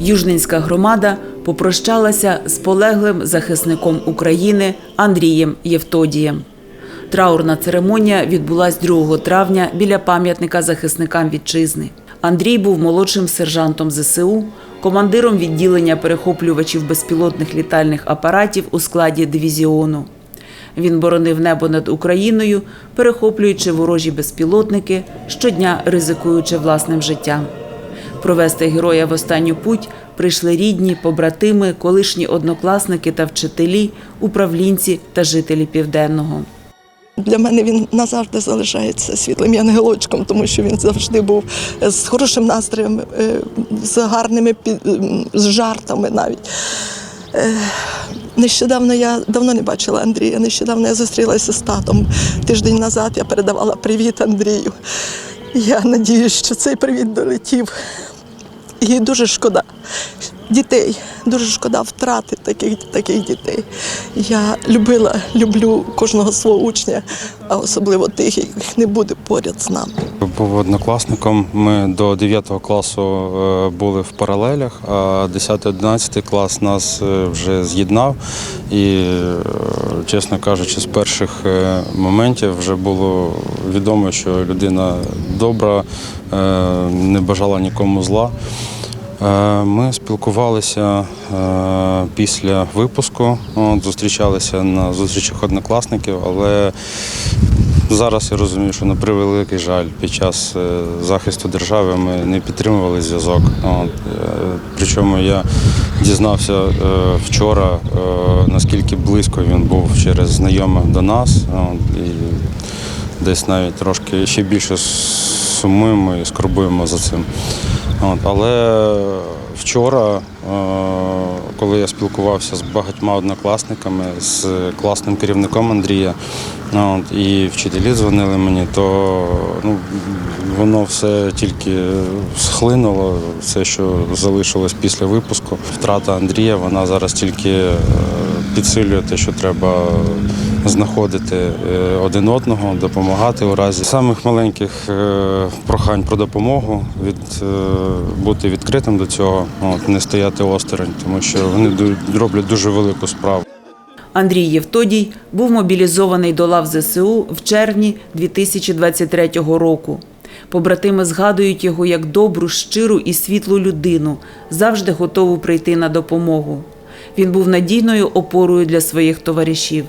Южненська громада попрощалася з полеглим захисником України Андрієм Євтодієм. Траурна церемонія відбулась 2 травня біля пам'ятника захисникам вітчизни. Андрій був молодшим сержантом ЗСУ, командиром відділення перехоплювачів безпілотних літальних апаратів у складі дивізіону. Він боронив небо над Україною, перехоплюючи ворожі безпілотники, щодня ризикуючи власним життям. Провести героя в останню путь прийшли рідні, побратими, колишні однокласники та вчителі, управлінці та жителі Південного. Для мене він назавжди залишається світлим янголочком, тому що він завжди був з хорошим настроєм, е, з гарними з жартами навіть. Е, Нещодавно я давно не бачила Андрія. Нещодавно я зустрілася з татом. Тиждень назад я передавала привіт Андрію. Я надіюсь, що цей привіт долетів. І дуже шкода дітей, дуже шкода втрати таких, таких дітей. Я любила, люблю кожного свого учня, а особливо тих, яких не буде поряд з нами. Був однокласником. Ми до 9 класу е, були в паралелях, а 10-11 клас нас е, вже з'єднав. І, е, чесно кажучи, з перших моментів вже було відомо, що людина добра, не бажала нікому зла. Е, Ми спілкувалися е, після випуску, зустрічалися на зустрічах однокласників, але зараз я розумію, що на превеликий жаль, під час е, захисту держави ми не підтримували зв'язок. Причому я дізнався вчора, наскільки близько він був через знайомих до нас. І десь навіть трошки ще більше сумуємо і скорбуємо за цим. От, але вчора, е, коли я спілкувався з багатьма однокласниками, з класним керівником Андрія, от, і вчителі дзвонили мені, то ну, воно все тільки схлинуло, все, що залишилось після випуску. Втрата Андрія, вона зараз тільки е, підсилює те, що треба знаходити е, один одного, допомагати у разі самих маленьких е, прохань про допомогу, від, е, бути відкритим до цього, от, не стояти осторонь, тому що вони роблять дуже велику справу. Андрій Євтодій був мобілізований до лав ЗСУ в червні 2023 року. Побратими згадують його як добру, щиру і світлу людину, завжди готову прийти на допомогу. Він був надійною опорою для своїх товаришів.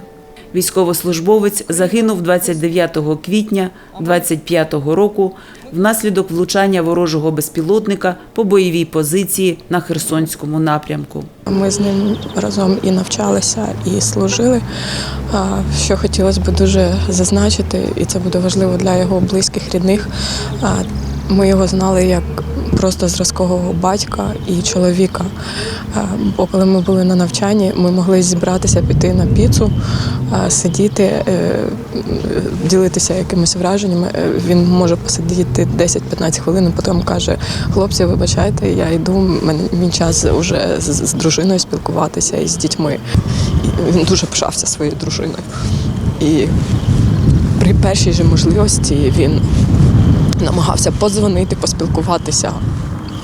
Військовослужбовець загинув 29 квітня 25 року внаслідок влучання ворожого безпілотника по бойовій позиції на Херсонському напрямку. Ми з ним разом і навчалися, і служили. Що хотілося б дуже зазначити, і це буде важливо для його близьких рідних. Ми його знали як просто зразкового батька і чоловіка. А, Бо коли ми були на навчанні, ми могли зібратися, піти на піцу, сидіти, е, ділитися якимись враженнями. Е, Він може посидіти 10-15 хвилин, а потім каже: хлопці, вибачайте, я йду, мій час вже з дружиною спілкуватися і з дітьми. І він дуже пишався своєю дружиною. І при першій же можливості він намагався подзвонити, поспілкуватися.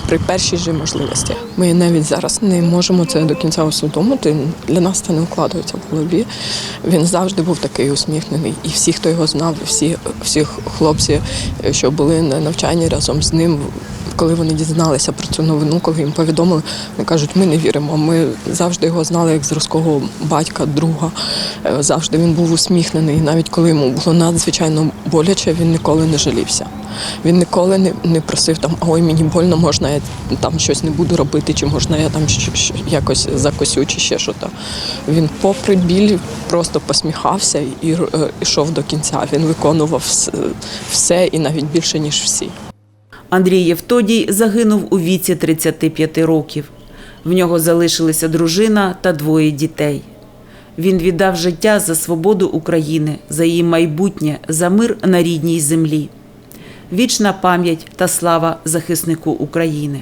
При першій же можливості ми навіть зараз не можемо це до кінця усвідомити. Для нас це не вкладається в голові. Він завжди був такий усміхнений. І всі, хто його знав, всі, всі хлопці, що були на навчанні разом з ним, коли вони дізналися про цю новину, коли їм повідомили, вони кажуть, ми не віримо. Ми завжди його знали як зразкового батька, друга. Е, Завжди він був усміхнений. Навіть коли йому було надзвичайно боляче, він ніколи не жалівся. Він ніколи не, не просив там, ой, мені больно, можна я там щось не буду робити, чи можна я там якось закосю, чи ще що то. Він, попри біль, просто посміхався і е, йшов до кінця. Він виконував вс- все і навіть більше, ніж всі. Андрій Євтодій загинув у віці 35 років. В нього залишилися дружина та двоє дітей. Він віддав життя за свободу України, за її майбутнє, за мир на рідній землі. Вічна пам'ять та слава захиснику України.